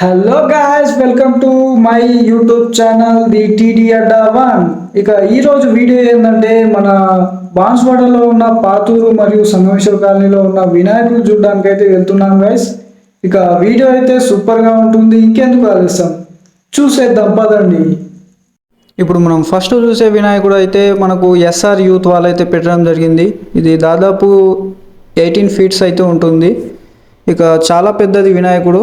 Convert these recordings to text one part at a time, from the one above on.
Hello guys welcome to my YouTube channel the TD adda one ఇక ఈరోజు video ఏంటంటే మన బాన్స్వాడలో ఉన్న పాతూరు మరియు సంగమేశ్వర కాలనీలో ఉన్న వినాయకుడు చూడడానికి అయితే వెళ్తున్నాం గాయస్ ఇక వీడియో అయితే సూపర్గా ఉంటుంది ఇంకెందుకు ఆలస్యం? చూసేద్దాం పదండి. ఇప్పుడు మనం ఫస్ట్ చూసే వినాయకుడు అయితే మనకు ఎస్ఆర్ యూత్ వాళ్ళు అయితే పెట్టడం జరిగింది. ఇది దాదాపు ఎయిటీన్ ఫీట్స్ అయితే ఉంటుంది. ఇక చాలా పెద్దది వినాయకుడు.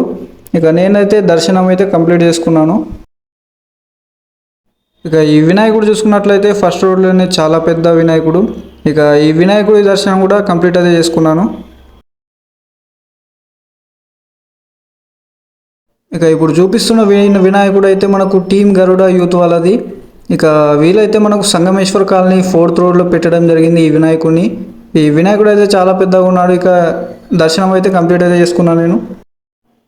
ఇక నేనైతే దర్శనం అయితే కంప్లీట్ చేసుకున్నాను. ఇక ఈ వినాయకుడు చూసుకున్నట్లయితే ఫస్ట్ రోడ్లోనే చాలా పెద్ద వినాయకుడు. ఇక ఈ వినాయకుడి దర్శనం కూడా కంప్లీట్ అయితే చేసుకున్నాను. ఇక ఇప్పుడు చూపిస్తున్న వి- వినాయకుడు అయితే మనకు టీమ్ గరుడ యూత్ వాళ్ళది. ఇక వీలైతే మనకు సంగమేశ్వర కాలనీ ఫోర్త్ రోడ్లో పెట్టడం జరిగింది ఈ వినాయకుడిని. ఈ వినాయకుడు అయితే చాలా పెద్దగా ఉన్నాడు. ఇక దర్శనం అయితే కంప్లీట్ అయితే చేసుకున్నాను నేను.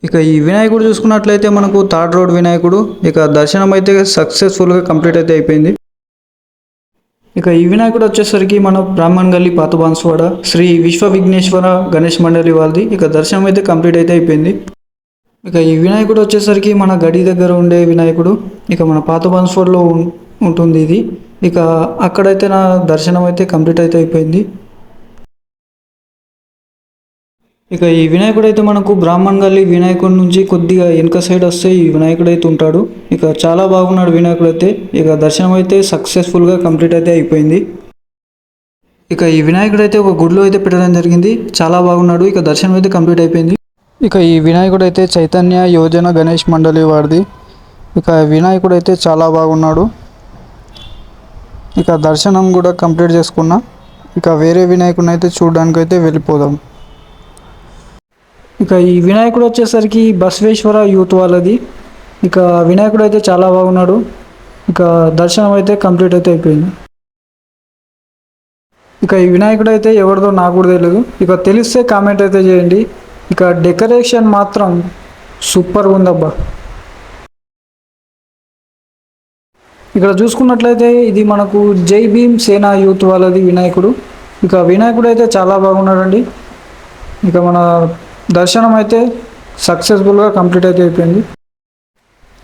ఇక ఈ వినాయకుడు చూసుకున్నట్లయితే మనకు థర్డ్ రోడ్ వినాయకుడు ఇక దర్శనం అయితే సక్సెస్ఫుల్గా కంప్లీట్ అయితే అయిపోయింది. ఇక ఈ వినాయకుడు వచ్చేసరికి మన బ్రాహ్మణ్ గల్లి పాత శ్రీ విశ్వ విఘ్నేశ్వర గణేష్ మండలి వాళ్ళది ఇక దర్శనం అయితే కంప్లీట్ అయితే అయిపోయింది. ఇక ఈ వినాయకుడు వచ్చేసరికి మన గడి దగ్గర ఉండే వినాయకుడు ఇక మన పాత బాన్స్వాడలో ఉం- ఉంటుంది ఇది. ఇక అక్కడైతే నా దర్శనం అయితే కంప్లీట్ అయితే అయిపోయింది. ఇక ఈ వినాయకుడు అయితే మనకు బ్రాహ్మణ్ గల్లి వినాయకుడి నుంచి కొద్దిగా వెనక సైడ్ వస్తే ఈ వినాయకుడు అయితే ఉంటాడు. ఇక చాలా బాగున్నాడు వినాయకుడు అయితే ఇక దర్శనం అయితే సక్సెస్ఫుల్గా కంప్లీట్ అయితే అయిపోయింది. ఇక ఈ వినాయకుడు అయితే ఒక గుడిలో అయితే పెట్టడం జరిగింది. చాలా బాగున్నాడు. ఇక దర్శనం అయితే కంప్లీట్ అయిపోయింది. ఇక ఈ వినాయకుడు అయితే చైతన్య యోజన గణేష్ మండలి వారిది. ఇక వినాయకుడు అయితే చాలా బాగున్నాడు. ఇక దర్శనం కూడా కంప్లీట్ చేసుకున్నా. ఇక వేరే వినాయకుడిని అయితే చూడడానికి అయితే వెళ్ళిపోదాం. ఇక ఈ వినాయకుడు వచ్చేసరికి బసవేశ్వర యూత్ వాళ్ళది. ఇక వినాయకుడు అయితే చాలా బాగున్నాడు. ఇక దర్శనం అయితే కంప్లీట్ అయితే అయిపోయింది. ఇక ఈ వినాయకుడు అయితే ఎవరిదో నాకు కూడా తెలియదు ఇక తెలిస్తే కామెంట్ అయితే చేయండి. ఇక డెకరేషన్ మాత్రం సూపర్ ఉందబ్బా. ఇక్కడ చూసుకున్నట్లయితే ఇది మనకు జై భీమ్ సేనా యూత్ వాళ్ళది వినాయకుడు. ఇక వినాయకుడు అయితే చాలా బాగున్నాడండి. ఇక మన దర్శనం అయితే సక్సెస్ఫుల్గా కంప్లీట్ అయితే అయిపోయింది.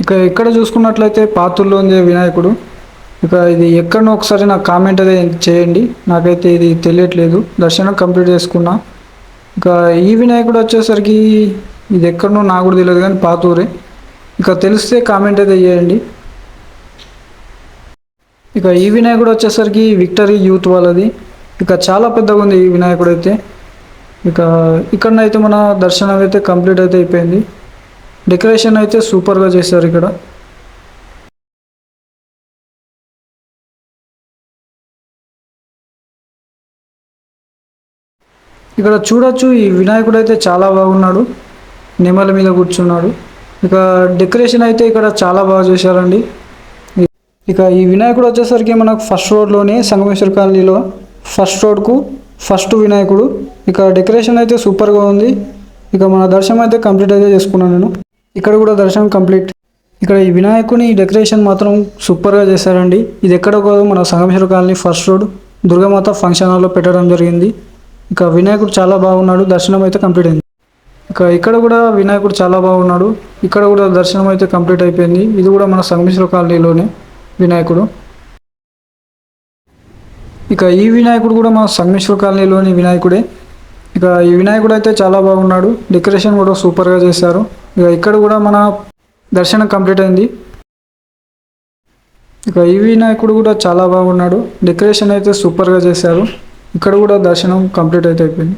ఇక ఇక్కడ చూసుకున్నట్లయితే పాతుల్లో ఉంది వినాయకుడు. ఇక ఇది ఎక్కడనో ఒకసారి నాకు కామెంట్ అదే చేయండి. నాకైతే ఇది తెలియట్లేదు. దర్శనం కంప్లీట్ చేసుకున్నా. ఇక ఈ వినాయకుడు వచ్చేసరికి ఇది ఎక్కడనో నాకు కూడా తెలియదు కానీ పాతూరే. ఇక తెలిస్తే కామెంట్ అయితే చేయండి. ఇక ఈ వినాయకుడు వచ్చేసరికి విక్టరీ యూత్ వాళ్ళది. ఇక చాలా పెద్దగా ఉంది ఈ వినాయకుడు అయితే. ఇక ఇక్కడనైతే మన దర్శనం అయితే కంప్లీట్ అయితే అయిపోయింది. డెకరేషన్ అయితే సూపర్గా చేశారు ఇక్కడ. ఇక్కడ చూడొచ్చు ఈ వినాయకుడు అయితే చాలా బాగున్నాడు. నెమల మీద కూర్చున్నాడు. ఇక డెకరేషన్ అయితే ఇక్కడ చాలా బాగా చేశారండి. ఇక ఈ వినాయకుడు వచ్చేసరికి మనకు ఫస్ట్ రోడ్లోనే సంగమేశ్వర కాలనీలో ఫస్ట్ రోడ్కు ఫస్ట్ వినాయకుడు ఇక డెకరేషన్ అయితే సూపర్గా ఉంది. ఇక మన దర్శనం అయితే కంప్లీట్ అయితే చేసుకున్నాను నేను. ఇక్కడ కూడా దర్శనం కంప్లీట్. ఇక్కడ ఈ వినాయకుని డెకరేషన్ మాత్రం సూపర్గా చేశారండి. ఇది ఎక్కడ కాదు మన Sangameswara colony first road. Durgamata function హాల్లో పెట్టడం జరిగింది. ఇక వినాయకుడు చాలా బాగున్నాడు. దర్శనం అయితే కంప్లీట్ అయింది. ఇక ఇక్కడ కూడా వినాయకుడు చాలా బాగున్నాడు. ఇక్కడ కూడా దర్శనం అయితే కంప్లీట్ అయిపోయింది. ఇది కూడా మన సంగమేశ్వర కాలనీలోనే వినాయకుడు. ఇక ఈ వినాయకుడు కూడా మన సంగమేశ్వర కాలనీలోని వినాయకుడే. ఇక ఈ వినాయకుడు అయితే చాలా బాగున్నాడు. డెకరేషన్ కూడా సూపర్గా చేశారు. ఇక ఇక్కడ కూడా మన దర్శనం కంప్లీట్ అయింది. ఇక ఈ వినాయకుడు కూడా చాలా బాగున్నాడు. డెకరేషన్ అయితే సూపర్గా చేశారు. ఇక్కడ కూడా దర్శనం కంప్లీట్ అయితే అయిపోయింది.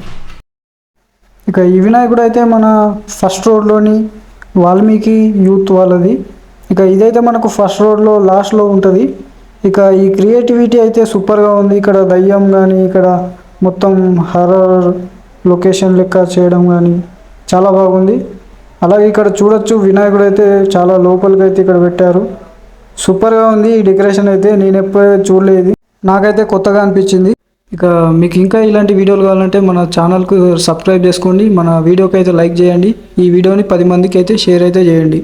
ఇక ఈ వినాయకుడు అయితే మన ఫస్ట్ రోడ్లోని వాల్మీకి యూత్ వాళ్ళది. ఇక ఇదైతే మనకు ఫస్ట్ రోడ్లో లాస్ట్లో ఉంటుంది. ఇక ఈ క్రియేటివిటీ అయితే సూపర్గా ఉంది. ఇక్కడ దయ్యం కానీ ఇక్కడ మొత్తం హర్రర్ లొకేషన్ లెక్క చేయడం కానీ చాలా బాగుంది. అలాగే ఇక్కడ చూడొచ్చు వినాయకుడు అయితే చాలా లోపలికి అయితే ఇక్కడ పెట్టారు. సూపర్గా ఉంది ఈ డెకరేషన్ అయితే నేను ఎప్పుడూ చూడలేదు. నాకైతే కొత్తగా అనిపించింది. ఇక మీకు ఇంకా ఇలాంటి వీడియోలు కావాలంటే మన ఛానల్కు సబ్స్క్రైబ్ చేసుకోండి. మన వీడియోకి అయితే లైక్ చేయండి. ఈ వీడియోని పది మందికి అయితే షేర్ అయితే చేయండి.